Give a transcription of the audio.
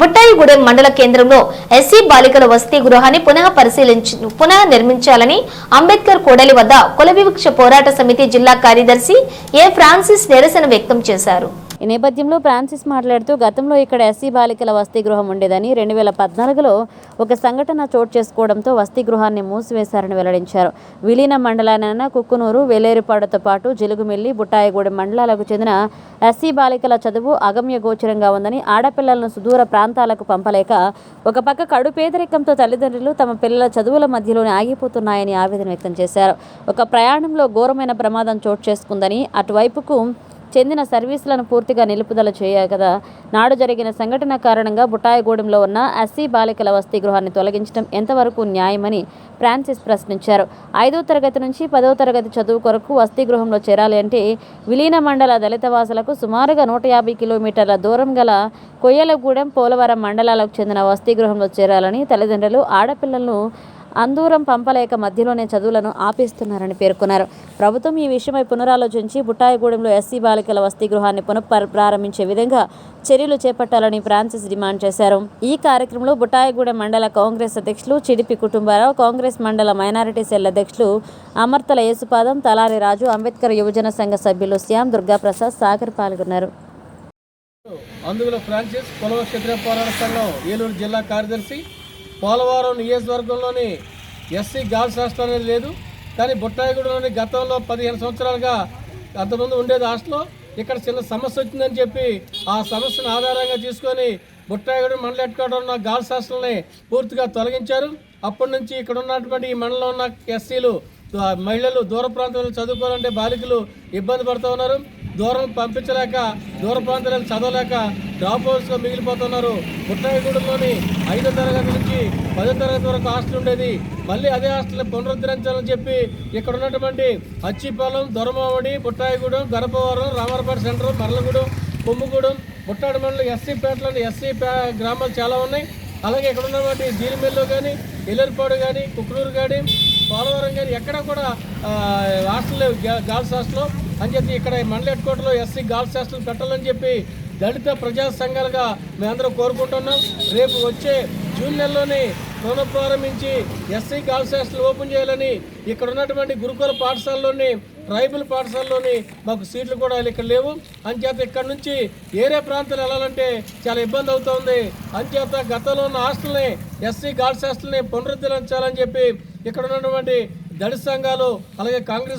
బుట్టాయిగూడెం మండల కేంద్రంలో ఎస్సీ బాలికల వసతి గృహాన్ని పునః పరిశీలించి పునః నిర్మించాలని అంబేద్కర్ కూడలి వద్ద కుల వివక్ష పోరాట సమితి జిల్లా కార్యదర్శి ఏ ఫ్రాన్సిస్ నిరసన వ్యక్తం చేశారు. ఈ నేపథ్యంలో ఫ్రాన్సిస్ మాట్లాడుతూ గతంలో ఇక్కడ ఎస్సీ బాలికల వసతి గృహం ఉండేదని రెండు వేల పద్నాలుగులో ఒక సంఘటన చోటు చేసుకోవడంతో వసతి గృహాన్ని మూసివేశారని వెల్లడించారు. విలీన మండలాలైన కుక్కునూరు వేలేరుపాడుతో పాటు జిలుగుమిల్లి బుట్టాయిగూడెం మండలాలకు చెందిన ఎస్సీ బాలికల చదువు అగమ్య గోచరంగా ఉందని ఆడపిల్లలను సుదూర ప్రాంతాలకు పంపలేక ఒక పక్క కడు పేదరికంతో తల్లిదండ్రులు తమ పిల్లల చదువుల మధ్యలోనే ఆగిపోతున్నాయని ఆవేదన వ్యక్తం చేశారు. ఒక ప్రయాణంలో ఘోరమైన ప్రమాదం చోటు చేసుకుందని అటువైపుకు చెందిన సర్వీసులను పూర్తిగా నిలుపుదల చేయగదా నాడు జరిగిన సంఘటన కారణంగా బుటాయగూడెంలో ఉన్న ఎస్సీ బాలికల వసతి గృహాన్ని తొలగించడం ఎంతవరకు న్యాయమని ఫ్రాన్సిస్ ప్రశ్నించారు. ఐదో తరగతి నుంచి పదో తరగతి చదువు కొరకు వసతి గృహంలో చేరాలి అంటే విలీన మండల దళిత వాసులకు సుమారుగా నూట యాభై కిలోమీటర్ల దూరం గల కొయ్యలగూడెం పోలవరం మండలాలకు చెందిన వసతి గృహంలో చేరాలని తల్లిదండ్రులు ఆడపిల్లలను అందూరం పంపలేక మధ్యలోనే చదువులను ఆపేస్తున్నారని పేర్కొన్నారు. ప్రభుత్వం ఈ విషయమై పునరాలోచించి బుట్టాయిగూడెంలో ఎస్సీ బాలికల వసతి గృహాన్ని పునః ప్రారంభించే విధంగా చర్యలు చేపట్టాలని ఫ్రాన్సిస్ డిమాండ్ చేశారు. ఈ కార్యక్రమంలో బుట్టాయిగూడెం మండల కాంగ్రెస్ అధ్యక్షులు చిడిపి కుటుంబారావు కాంగ్రెస్ మండల మైనారిటీ సెల్ అధ్యక్షులు అమర్తల యేసుపాదం తలారి రాజు అంబేద్కర్ యువజన సంఘ సభ్యులు శ్యామ్ దుర్గాప్రసాద్ సాగర్ పాల్గొన్నారు. అందులో ఫ్రాన్సిస్ పొలవ క్షత్రియ పోరాట సంఘం ఏలూరు జిల్లా కార్యదర్శి పోలవరం నియోజకవర్గంలోని ఎస్సీ గర్ల్స్ హాస్టల్ అనేది లేదు. కానీ బుట్టాయిగూడలోని గతంలో పదిహేను సంవత్సరాలుగా అంతకుముందు ఉండేది హాస్టల్ ఇక్కడ చిన్న సమస్య వచ్చిందని చెప్పి ఆ సమస్యను ఆధారంగా తీసుకొని బుట్టాయిగూడ మండల హెడ్ క్వార్టర్ ఉన్న గర్ల్స్ హాస్టల్ని పూర్తిగా తొలగించారు. అప్పటి నుంచి ఇక్కడ ఉన్నటువంటి ఈ మండలంలో ఉన్న ఎస్సీలు మహిళలు దూర ప్రాంతంలో చదువుకోవాలంటే బాలికలు ఇబ్బంది పడుతూ ఉన్నారు. దూరం పంపించలేక దూర ప్రాంతాలకు చదవలేక డ్రాప్ అవుట్స్గా మిగిలిపోతున్నారు. పుట్టగూడెంలోని ఐదో తరగతి నుంచి పదో తరగతి వరకు హాస్టల్ ఉండేది. మళ్ళీ అదే హాస్టల్ని పునరుద్ధరించాలని చెప్పి ఇక్కడ ఉన్నటువంటి అచ్చిపాలెం దొరమావడి పుట్టాయిగూడెం గర్భవరం రామరపేట సెంటర్ మరలగూడెం కొమ్ముగూడెం పుట్టాడు మండలం ఎస్సీ పేటలోని ఎస్సీ పే గ్రామాలు చాలా ఉన్నాయి. అలాగే ఇక్కడ ఉన్నటువంటి జీలిమిల్లు కానీ ఎల్లరిపాడు కానీ కుక్నూరు కానీ పోలవరం ఎక్కడ కూడా హాస్టల్ గర్ల్స్ హాస్టల్ అని చెప్పి ఇక్కడ మండల హెడ్ క్వార్టర్లో ఎస్సీ గర్ల్స్ హాస్టల్ పెట్టాలని చెప్పి దళిత ప్రజా సంఘాలుగా మేమందరూ కోరుకుంటున్నాం. రేపు వచ్చే జూన్ నెలలోని పునఃప్రారంభించి ఎస్సీ గర్ల్స్ హాస్టల్ ఓపెన్ చేయాలని ఇక్కడ ఉన్నటువంటి గురుకుల పాఠశాలలోని ట్రైబల్ పాఠశాలలోని మాకు సీట్లు కూడా ఇక్కడ లేవు. అంచేత ఇక్కడ నుంచి ఏరే ప్రాంతాలు వెళ్ళాలంటే చాలా ఇబ్బంది అవుతుంది. అంచేత గతంలో ఉన్న హాస్టల్ని ఎస్సీ గర్ల్స్ హాస్టల్ని పునరుద్ధరించాలని చెప్పి ఇక్కడ ఉన్నటువంటి దళిత సంఘాలు అలాగే కాంగ్రెస్